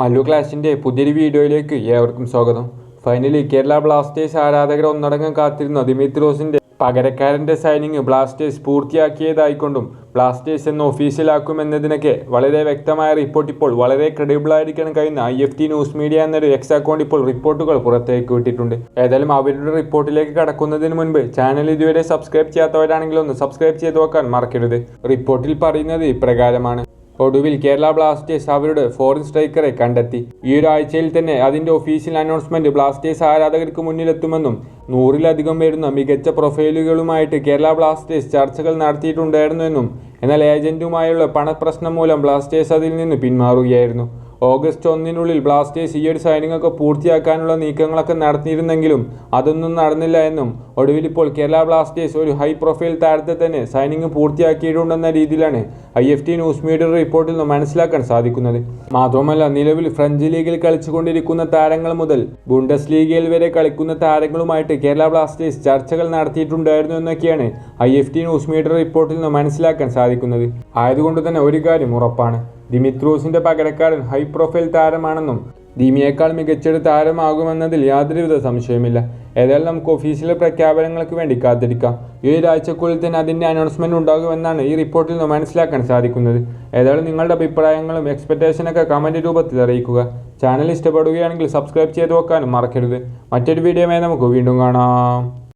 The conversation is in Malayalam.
മല്ലു ക്ലാഷിന്റെ പുതിയൊരു വീഡിയോയിലേക്ക് ഏവർക്കും സ്വാഗതം. ഫൈനലി കേരള ബ്ലാസ്റ്റേഴ്സ് ആരാധകർ ഒന്നടങ്കം കാത്തിരുന്ന. ദിമിത്രോസിന്റെ പകരക്കാരന്റെ സൈനിങ് ബ്ലാസ്റ്റേഴ്സ് പൂർത്തിയാക്കിയതായിക്കൊണ്ടും ബ്ലാസ്റ്റേഴ്സ് എന്ന് ഒഫീഷ്യലാക്കുമെന്നതിനൊക്കെ വളരെ വ്യക്തമായ റിപ്പോർട്ട് ഇപ്പോൾ വളരെ ക്രെഡിബിൾ ആയിരിക്കാൻ കഴിയുന്ന I F T news media എന്നൊരു എക്സ് അക്കൗണ്ട് ഇപ്പോൾ റിപ്പോർട്ടുകൾ പുറത്തേക്ക് വിട്ടിട്ടുണ്ട്. ഏതായാലും അവരുടെ റിപ്പോർട്ടിലേക്ക് കടക്കുന്നതിന് മുൻപ് ചാനൽ ഇതുവരെ സബ്സ്ക്രൈബ് ചെയ്യാത്തവരാണെങ്കിൽ ഒന്ന് സബ്സ്ക്രൈബ് ചെയ്ത് വെക്കാൻ മറക്കരുത്. റിപ്പോർട്ടിൽ പറയുന്നത് ഇപ്രകാരമാണ്. ഒടുവിൽ കേരള ബ്ലാസ്റ്റേഴ്സ് അവരുടെ ഫോറിൻ സ്ട്രൈക്കറെ കണ്ടെത്തി. ഈ ഒരാഴ്ചയിൽ തന്നെ അതിന്റെ ഒഫീഷ്യൽ അനൗൺസ്മെന്റ് ബ്ലാസ്റ്റേഴ്സ് ആരാധകർക്ക് മുന്നിലെത്തുമെന്നും നൂറിലധികം വരുന്ന മികച്ച പ്രൊഫൈലുകളുമായിട്ട് കേരള ബ്ലാസ്റ്റേഴ്സ് ചർച്ചകൾ നടത്തിയിട്ടുണ്ടായിരുന്നുവെന്നും എന്നാൽ ഏജന്റുമായുള്ള പണപ്രശ്നം മൂലം ബ്ലാസ്റ്റേഴ്സ് അതിൽ നിന്ന് പിന്മാറുകയായിരുന്നു. ഓഗസ്റ്റ് ഒന്നിനുള്ളിൽ ബ്ലാസ്റ്റേഴ്സ് ഈ ഒരു സൈനിങ് ഒക്കെ പൂർത്തിയാക്കാനുള്ള നീക്കങ്ങളൊക്കെ നടത്തിയിരുന്നെങ്കിലും അതൊന്നും നടന്നില്ല എന്നും ഒടുവിൽ ഇപ്പോൾ കേരള ബ്ലാസ്റ്റേഴ്സ് ഒരു ഹൈ പ്രൊഫൈൽ താരത്തെ തന്നെ സൈനിങ് പൂർത്തിയാക്കിയിട്ടുണ്ടെന്ന രീതിയിലാണ് I F T news media റിപ്പോർട്ടിൽ നിന്ന് മനസ്സിലാക്കാൻ സാധിക്കുന്നത്. മാത്രമല്ല നിലവിൽ ഫ്രഞ്ച് ലീഗിൽ കളിച്ചുകൊണ്ടിരിക്കുന്ന താരങ്ങൾ മുതൽ ബുണ്ടസ് ലീഗയിൽ വരെ കളിക്കുന്ന താരങ്ങളുമായിട്ട് കേരള ബ്ലാസ്റ്റേഴ്സ് ചർച്ചകൾ നടത്തിയിട്ടുണ്ടായിരുന്നു എന്നൊക്കെയാണ് I F T news media റിപ്പോർട്ടിൽ നിന്ന് മനസ്സിലാക്കാൻ സാധിക്കുന്നത്. ആയതുകൊണ്ട് തന്നെ ഒരു കാര്യം ഉറപ്പാണ്. ദിമിത്രോസിന്റെ പകരക്കാരൻ ഹൈ പ്രൊഫൈൽ താരമാണെന്നും ദീമിയേക്കാൾ മികച്ചൊരു താരമാകുമെന്നതിൽ യാതൊരുവിധ സംശയമില്ല ഏതായാലും നമുക്ക് ഒഫീഷ്യൽ പ്രഖ്യാപനങ്ങൾക്ക് വേണ്ടി കാത്തിരിക്കാം. ഈ ഒരാഴ്ചക്കുള്ളിൽ തന്നെ അതിന്റെ അനൗൺസ്മെന്റ് ഉണ്ടാകുമെന്നാണ് ഈ റിപ്പോർട്ടിൽ നിന്ന് മനസ്സിലാക്കാൻ സാധിക്കുന്നത്. ഏതായാലും നിങ്ങളുടെ അഭിപ്രായങ്ങളും എക്സ്പെക്റ്റേഷനൊക്കെ കമന്റ് രൂപത്തിൽ അറിയിക്കുക. ചാനൽ ഇഷ്ടപ്പെടുകയാണെങ്കിൽ സബ്സ്ക്രൈബ് ചെയ്ത് വെക്കാനും മറക്കരുത്. മറ്റൊരു വീഡിയോയുമായി നമുക്ക് വീണ്ടും കാണാം.